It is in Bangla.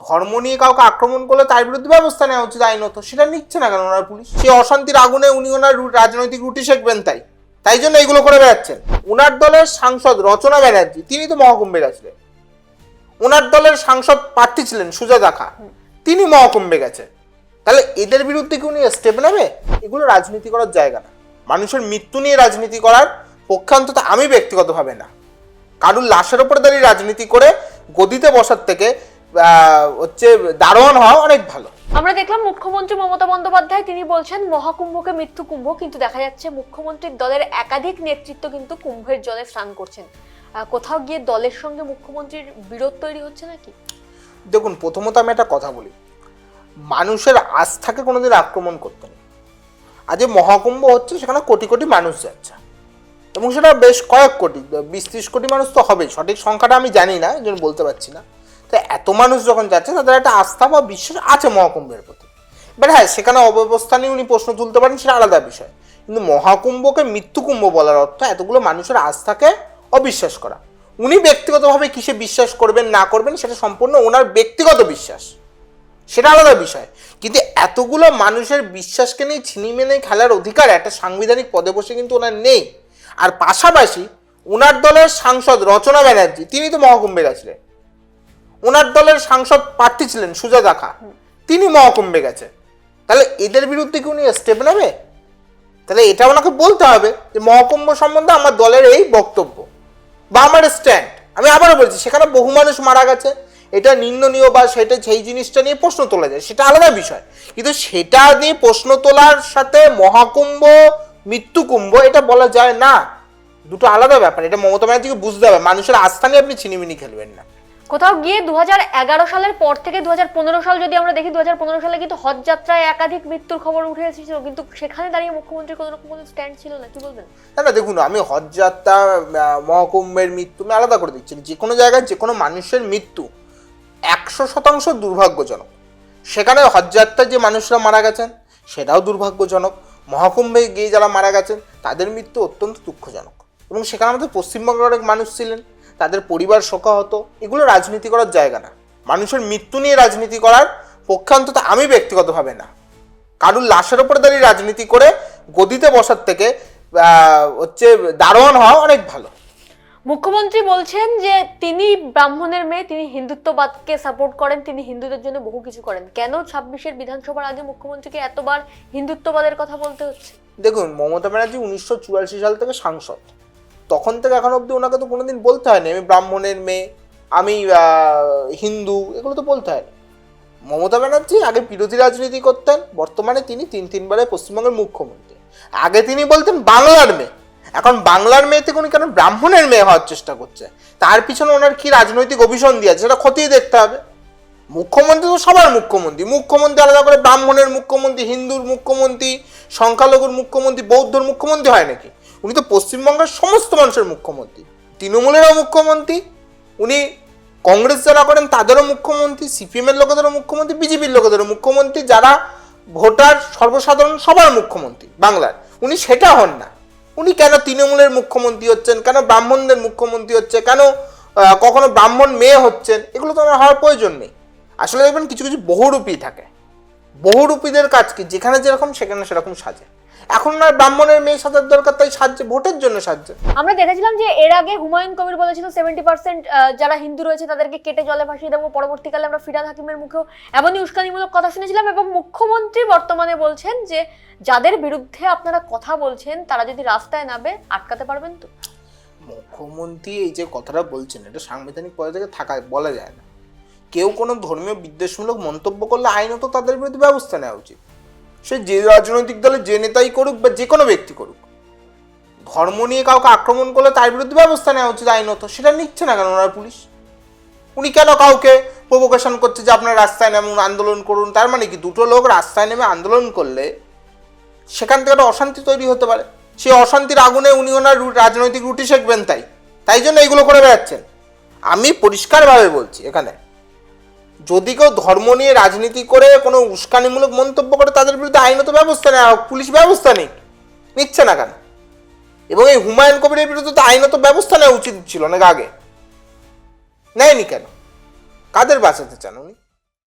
ধর্ম নিয়ে কাউকে আক্রমণ করলে তার বিরুদ্ধে ব্যবস্থা নেওয়া উচিত আইনত সেটা নিচ্ছে না কেন ওনার পুলিশ? সে অশান্তির আগুনে উনি ওনার রাজনৈতিক রুটি শেখবেন তাই। তাই জন্য এগুলো করে বেড়াচ্ছেন। ওনার দলের সাংসদ রচনা ব্যানার্জি, তিনি তো মহাকুম্ভে গেছিলেন ওনার দলের সাংসদ প্রার্থী ছিলেন সুজাতা খা। তিনি মহাকুম্ভে গেছেন তাহলে এদের বিরুদ্ধে কি উনি স্টেপ নেবে? এগুলো রাজনীতি করার জায়গা না। মানুষের মৃত্যু নিয়ে রাজনীতি করার পক্ষে অন্তত আমি ব্যক্তিগতভাবে না। কারুর লাশের ওপর দাঁড়িয়ে রাজনীতি করে গদিতে বসার থেকে হচ্ছে দারোয়ান হওয়া অনেক ভালো। আমরা দেখলাম মুখ্যমন্ত্রী মমতা বন্দ্যোপাধ্যায় তিনি বলছেন মহাকুম্ভকে মৃত্যু কুম্ভ কিন্তু দেখা যাচ্ছে মুখ্যমন্ত্রীর দলের একাধিক নেতৃত্ব কিন্তু কুম্ভের জলে স্নান করছেন। কোথাও গিয়ে দলের সঙ্গে মুখ্যমন্ত্রীর বিরোধ তৈরি হচ্ছে নাকি? দেখুন প্রথমত আমি একটা কথা বলি। মানুষের আস্থাকে কোনোদিন আক্রমণ করতে নেই। আজ যে মহাকুম্ভ হচ্ছে সেখানে কোটি কোটি মানুষ যাচ্ছে। এবং সেটা বেশ কয়েক কোটি বিশ ত্রিশ কোটি মানুষ তো হবেই। সঠিক সংখ্যাটা আমি জানি না এই জন্য বলতে পারছি না। এত মানুষ যখন যাচ্ছে, তাদের একটা আস্থা বা বিশ্বাস আছে মহাকুম্ভের প্রতি। বাট হ্যাঁ সেখানে অব্যবস্থা নিয়ে উনি প্রশ্ন তুলতে পারেন, সেটা আলাদা বিষয়। কিন্তু মহাকুম্ভকে মৃত্যুকুম্ভ বলার অর্থ এতগুলো মানুষের আস্থাকে অবিশ্বাস করা। উনি ব্যক্তিগতভাবে কিসে বিশ্বাস করবেন, না করবেন, সেটা সম্পূর্ণ ওনার ব্যক্তিগত বিশ্বাস। সেটা আলাদা বিষয়। কিন্তু এতগুলো মানুষের বিশ্বাসকে নিয়ে ছিনিমেনে খেলার অধিকার একটা সাংবিধানিক পদে বসে কিন্তু ওনার নেই। আর পাশাপাশি, ওনার দলের সাংসদ রচনা ব্যানার্জি, তিনি তো মহাকুম্ভে গেছিলেন ওনার দলের সাংসদ প্রার্থী ছিলেন সুজাতা খা। তিনি মহাকুম্ভে গেছে। তাহলে এদের বিরুদ্ধে কি উনি স্টেপ নেবে? তাহলে এটা ওনাকে বলতে হবে যে মহাকুম্ভ সম্বন্ধে আমার দলের এই বক্তব্য বা আমার স্ট্যান্ড আমি আবারও বলছি, সেখানে বহু মানুষ মারা গেছে। এটা নিন্দনীয় বা সেটা সেই জিনিসটা নিয়ে প্রশ্ন তোলা যায়, সেটা আলাদা বিষয়। কিন্তু সেটা নিয়ে প্রশ্ন তোলার সাথে মহাকুম্ভ, মৃত্যুকুম্ভ, এটা বলা যায় না। দুটো আলাদা ব্যাপার। এটা মমতা ব্যানার্জিকে বুঝতে হবে। মানুষের আস্থা নিয়ে আপনি ছিনিমিনি খেলবেন না। কোথাও গিয়ে দু হাজার এগারো সালের পর থেকে দু হাজার পনেরো সাল যদি আমরা দেখি দু হাজার পনেরো সালে কিন্তু হজ যাত্রায় একাধিক মৃত্যুর খবর উঠে এসেছিল। কিন্তু সেখানে দাঁড়িয়ে মুখ্যমন্ত্রী কোনো রকম কোনো স্ট্যান্ড ছিল না। কি বলবেন? না না দেখুন আমি হজযাত্রা আহ, মহাকুম্ভের মৃত্যু আমি আলাদা করে দিচ্ছি। যে কোনো জায়গায় যে কোনো মানুষের মৃত্যু একশো শতাংশ দুর্ভাগ্যজনক। সেখানে হজযাত্রায় যে মানুষরা মারা গেছেন সেটাও দুর্ভাগ্যজনক। মহাকুম্ভে গিয়ে যারা মারা গেছেন তাদের মৃত্যু অত্যন্ত দুঃখজনক। এবং সেখানে আমাদের পশ্চিমবঙ্গের অনেক মানুষ ছিলেন। তাদের পরিবার শোকাহত এগুলো রাজনীতি করার জায়গা না। মানুষের মৃত্যু নিয়ে রাজনীতি করার পক্ষে অন্তত আমি ব্যক্তিগতভাবে না। কারুর লাশের ওপর দাঁড়িয়ে রাজনীতি করে গদিতে বসার থেকে হচ্ছে দারোয়ান হওয়া অনেক ভালো। মুখ্যমন্ত্রী বলছেন যে তিনি ব্রাহ্মণের মেয়ে তিনি হিন্দুত্ববাদকে সাপোর্ট করেন তিনি হিন্দুদের জন্য বহু কিছু করেন। কেন ছাব্বিশের বিধানসভার আগে মুখ্যমন্ত্রীকে এতবার হিন্দুত্ববাদের কথা বলতে হচ্ছে? দেখুন মমতা ব্যানার্জি উনিশশো চুরাশি সাল থেকে সাংসদ। তখন থেকে এখন অবধি ওনাকে তো কোনোদিন বলতে হয়নি। আমি ব্রাহ্মণের মেয়ে, আমি হিন্দু, এগুলো তো বলতে হয়নি। মমতা ব্যানার্জি আগে বিরোধী রাজনীতি করতেন, বর্তমানে তিনি তিন তিনবারের পশ্চিমবঙ্গের মুখ্যমন্ত্রী। আগে তিনি বলতেন বাংলার মেয়ে। এখন বাংলার মেয়ে থেকে উনি কেন ব্রাহ্মণের মেয়ে হওয়ার চেষ্টা করছে? তার পিছনে ওনার কি রাজনৈতিক অভিসন্ধি আছে সেটা খতিয়ে দেখতে হবে। মুখ্যমন্ত্রী তো সবার মুখ্যমন্ত্রী। মুখ্যমন্ত্রী আলাদা করে ব্রাহ্মণের মুখ্যমন্ত্রী, হিন্দুর মুখ্যমন্ত্রী, সংখ্যালঘুর মুখ্যমন্ত্রী, বৌদ্ধর মুখ্যমন্ত্রী হয় নাকি? উনি তো পশ্চিমবঙ্গের সমস্ত মানুষের মুখ্যমন্ত্রী। তৃণমূলেরও মুখ্যমন্ত্রী, উনি কংগ্রেস যারা করেন তাদেরও মুখ্যমন্ত্রী, সিপিএমের লোকেদেরও মুখ্যমন্ত্রী, বিজেপির লোকেদেরও মুখ্যমন্ত্রী, যারা ভোটার সর্বসাধারণ সবার মুখ্যমন্ত্রী বাংলার। উনি সেটা হন না। উনি কেন তৃণমূলের মুখ্যমন্ত্রী হচ্ছেন? কেন ব্রাহ্মণদের মুখ্যমন্ত্রী হচ্ছে? কেন কখনো ব্রাহ্মণ মেয়ে হচ্ছেন? এগুলো তো আমার হওয়ার প্রয়োজন নেই। আসলে দেখবেন কিছু কিছু বহুরূপী থাকে। বহুরূপীদের কাজ কি? যেখানে যেরকম সেখানে সেরকম সাজে। এখন না ব্রাহ্মণের মেয়ে সাজার দরকার তাই সাজছে ভোটের জন্য সাজছে। আমরা দেখেছিলাম যে এর আগে হুমায়ুন কবির বলেছিল সেভেন্টি পার্সেন্ট যারা হিন্দু রয়েছে তাদেরকে কেটে জলে ভাসিয়ে দেবো। পরবর্তীকালে আমরা ফিরাদ হাকিমের মুখেও এমনই উস্কানিমূলক কথা শুনেছিলাম এবং মুখ্যমন্ত্রী বর্তমানে বলছেন যে যাদের বিরুদ্ধে আপনারা কথা বলছেন তারা যদি রাস্তায় নামে আটকাতে পারবেন তো? মুখ্যমন্ত্রী এই যে কথাটা বলছেন এটা সাংবিধানিক পদে থেকে থাকা বলা যায় না। কেউ কোনো ধর্মীয় বিদ্বেষমূলক মন্তব্য করলে আইনত তাদের বিরুদ্ধে ব্যবস্থা নেওয়া উচিত। সে যে রাজনৈতিক দলে যে নেতাই করুক বা যে কোনো ব্যক্তি করুক, ধর্ম নিয়ে কাউকে আক্রমণ করলে তার বিরুদ্ধে ব্যবস্থা নেওয়া উচিত আইনত, সেটা নিচ্ছে না কেন ওনার পুলিশ? উনি কেন কাউকে প্রভোকেশন করছে যে আপনার রাস্তায় নামুন, আন্দোলন করুন? তার মানে কি দুটো লোক রাস্তায় নেমে আন্দোলন করলে সেখান থেকে একটা অশান্তি তৈরি হতে পারে? সেই অশান্তির আগুনে উনি ওনার রাজনৈতিক রুটি শেখবেন তাই। তাই জন্য এগুলো করে বেড়াচ্ছেন। আমি পরিষ্কারভাবে বলছি এখানে যদি কেউ ধর্ম নিয়ে রাজনীতি করে কোনো উস্কানিমূলক মন্তব্য করে, তাদের বিরুদ্ধে আইনত ব্যবস্থা নেওয়া হোক, পুলিশ ব্যবস্থা নেই নিচ্ছে না কেন? এবং এই হুমায়ুন কবিরের বিরুদ্ধে তো আইনত ব্যবস্থা নেওয়া উচিত ছিল অনেক আগে। নেয়নি কেন? কাদের বাঁচাতে চান উনি?